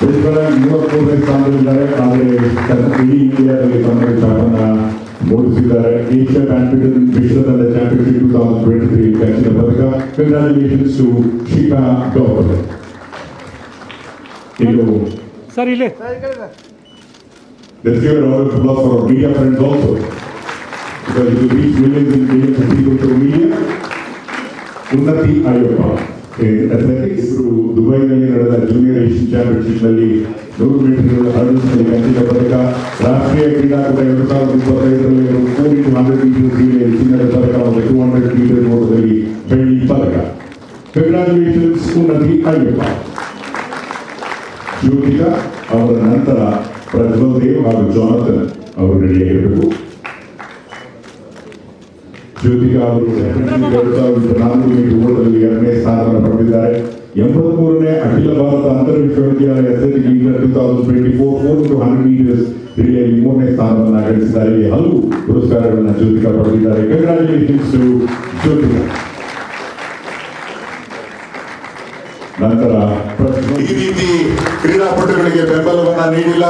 ವಿಶ್ವದ ಮೂವತ್ಮೂರನೇ ಸ್ಥಾನದಲ್ಲಿದ್ದಾರೆ ಆದರೆ ಕರ್ನಾಟಕ ಇಡೀ ಇಂಡಿಯಾದಲ್ಲಿ ತಮ್ಮ ಛಾಪನ್ನ ಮೂಡಿಸಿದ್ದಾರೆ ಏಷ್ಯಾ ಬ್ಯಾಡ್ಮಿಂಟನ್ ವಿಶ್ವದ championship two thousand twenty three ಕಂಚಿನ ಪದಕ ಕಂಗ್ರಾಚುಲೇಷನ್ಸ್ ಟು ಶಿಖಾ ಗೌರ್ ಇನ್ನು ಸರ್ ಇಲ್ಲಿ Let's give a round of applause for our media friends also. Because you reach millions and millions of people through media. ಉನ್ನತಿ ಆಯೋಗ athletics ಇವರು ದುಬೈನಲ್ಲಿ ನಡೆದ ಜೂನಿಯರ್ ಏಷ್ಯನ್ ಚಾಂಪಿಯನ್ಶಿಪ್ನಲ್ಲಿ ನೂರು ಮೀಟರ್ ಹರ್ಡಲ್ಸ್ನಲ್ಲಿ ಕಂಚಿನ ಪದಕ ರಾಷ್ಟ್ರೀಯ ಕ್ರೀಡಾಕೂಟ ಎರಡು ಸಾವಿರದ ಇಪ್ಪತ್ತೈದರಲ್ಲಿ ಫೋರ್ ಇಂಟು ಹಂಡ್ರೆಡ್ ಮೀಟರ್ ಕ್ರೀಡೆಯಲ್ಲಿ ಚಿನ್ನದ ಪದಕ ಮತ್ತು ಟೂ ಹಂಡ್ರೆಡ್ ಮೀಟರ್ ಓಟದಲ್ಲಿ ಬೆಳ್ಳಿ ಪದಕ. ಕಂಗ್ರಾಚುಲೇಷನ್ಸ್ ಉನ್ನತಿ ಅಯ್ಯಪ್ಪ ಅವರ ನಂತರ ಪ್ರಜ್ವಲ್ ದೇವ್ ಹಾಗೂ ಜಾನಥನ್ ಅವರು ನಡೆಯಬೇಕು ಜ್ಯೋತಿಕಾ ಅವರು ಎರಡು ಸಾವಿರದ ನಾಲ್ಕು ಮೀಟರ್ ಓಟದಲ್ಲಿ ಎರಡನೇ ಸ್ಥಾನವನ್ನು ಪಡೆದಿದ್ದಾರೆ. ಎಂಬತ್ಮೂರನೇ ಅಖಿಲ ಭಾರತ ಅಂತರ್ ವಿಶ್ವವಿದ್ಯಾಲಯ meter two thousand twenty four four hundred meters ರಿಲೇಯಲ್ಲಿ ಮೂರನೇ ಸ್ಥಾನವನ್ನು ಗಳಿಸಿದ್ದಾರೆ. ಹಲವು ಪುರಸ್ಕಾರಗಳನ್ನು ಜ್ಯೋತಿಕಾ ಪಡೆದಿದ್ದಾರೆ. ಕಂಗ್ರಾಚುಲೇಷನ್ಸ್ ಟು ನಂತರ ಈ ರೀತಿ ಕ್ರೀಡಾಪಟುಗಳಿಗೆ ಬೆಂಬಲವನ್ನ ನೀಡಿಲ್ಲ.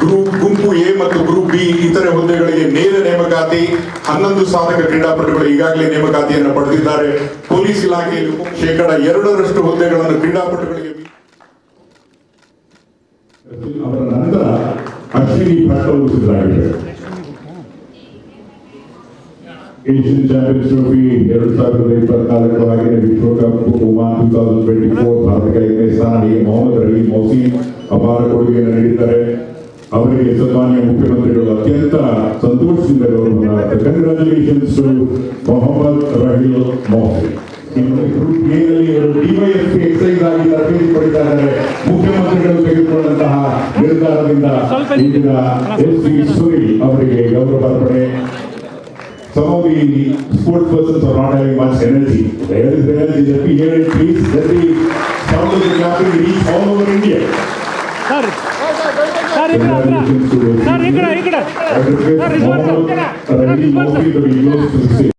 ಗ್ರೂಪ್ ಗುಂಪು ಎ ಮತ್ತು ಗ್ರೂಪ್ ಬಿ ಇತರೆ ಹುದ್ದೆಗಳಿಗೆ ನೇರ ನೇಮಕಾತಿ, ಹನ್ನೊಂದು ಸಾಧಕ ಕ್ರೀಡಾಪಟುಗಳು ಈಗಾಗಲೇ ನೇಮಕಾತಿಯನ್ನು ಪಡೆದಿದ್ದಾರೆ. ಪೊಲೀಸ್ ಇಲಾಖೆಯಲ್ಲಿ ಶೇಕಡ ಎರಡರಷ್ಟು ಹುದ್ದೆಗಳನ್ನು ಕ್ರೀಡಾಪಟುಗಳಿಗೆ ಅವರ ನಂತರ Ashwini Bhat Asian champions trophy ಎರಡು ಸಾವಿರದ ಇಪ್ಪತ್ನಾಲ್ಕರ ಆಗಿನ Oman two thousand twenty four ಭಾರತಕ್ಕೆ ಸ್ಥಾನ ಮೊಹಮ್ಮದ್ ರಹೀಂ ಮೌಸಿ ಅಪಾರ ಕೊಡುಗೆಯನ್ನು ನೀಡಿದ್ದಾರೆ. ಅವರಿಗೆ ಸನ್ಮಾನ್ಯ ಮುಖ್ಯಮಂತ್ರಿಗಳು ಅತ್ಯಂತ ಸಂತೋಷದಿಂದ ಗೌರವ congratulations to Mohammed Raheel Mohsin group ಎನಲ್ಲಿ ಇವರು ಡಿವೈಎಸ್ಪಿ ಎಕ್ಸೈಸ್ ಆಗಿ ತರಬೇತಿ ಪಡಿತಾ ಇದ್ದಾರೆ ಮುಖ್ಯಮಂತ್ರಿಗಳು ತೆಗೆದುಕೊಂಡಂತಹ ನಿರ್ಧಾರದಿಂದ ಇಂದಿನ ಎಸ್ ಪಿ ಸುರಿ ಅವರಿಗೆ ಗೌರವ ಅರ್ಪಣೆ Some of the sports persons are not having much energy. There is energy. Let me hear it, please. Let the sound of the clapping reach all over India. Sir. Sir ಈ ಕಡೆ ಹತ್ರ. Sir ಈ ಕಡೆ. Sir ಕಡೆ. Sir